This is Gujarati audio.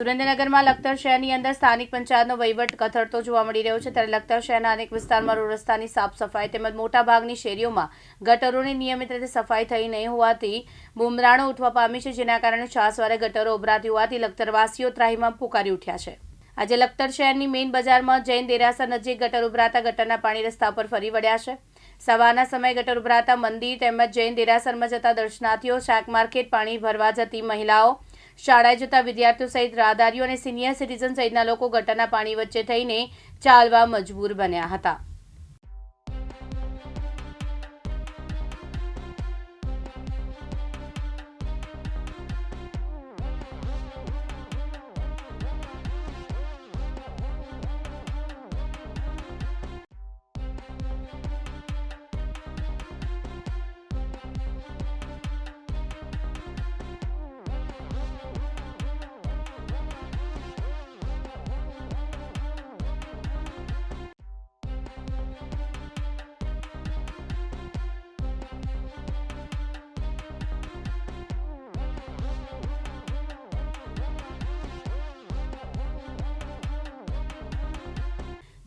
સુરેન્દ્રનગરમાં લખતર શહેરની અંદર સ્થાનિક પંચાયતનો વહીવટ કથળતો જોવા મળી રહ્યો છે. ત્યારે લખતર શહેરના અનેક વિસ્તારમાં રોડ રસ્તાની સાફ સફાઈ તેમજ મોટાભાગની શેરીઓમાં ગટરોની નિયમિત રીતે સફાઈ થઈ નહીં હોવાથી બુમરાણો ઉઠવા પામી છે, જેના કારણે છાસવારે ગટરો ઉભરાતી હોવાથી લખતરવાસીઓ ત્રાહીમાં પુકારી ઉઠ્યા છે. આજે લખતર શહેરની મેઇન બજારમાં જૈન દેરાસર નજીક ગટર ઉભરાતા ગટરના પાણી રસ્તા પર ફરી વળ્યા છે. સવારના સમયે ગટર ઉભરાતા મંદિર તેમજ જૈન દેરાસરમાં જતા દર્શનાર્થીઓ શાક માર્કેટ પાણી ભરવા જતી મહિલાઓ શાળાએ જતા વિદ્યાર્થીઓ સહિત રાહદારીઓ અને સિનિયર સિટીઝન સહિતના લોકો ગટરના પાણી વચ્ચે થઈને ચાલવા મજબૂર બન્યા હતા.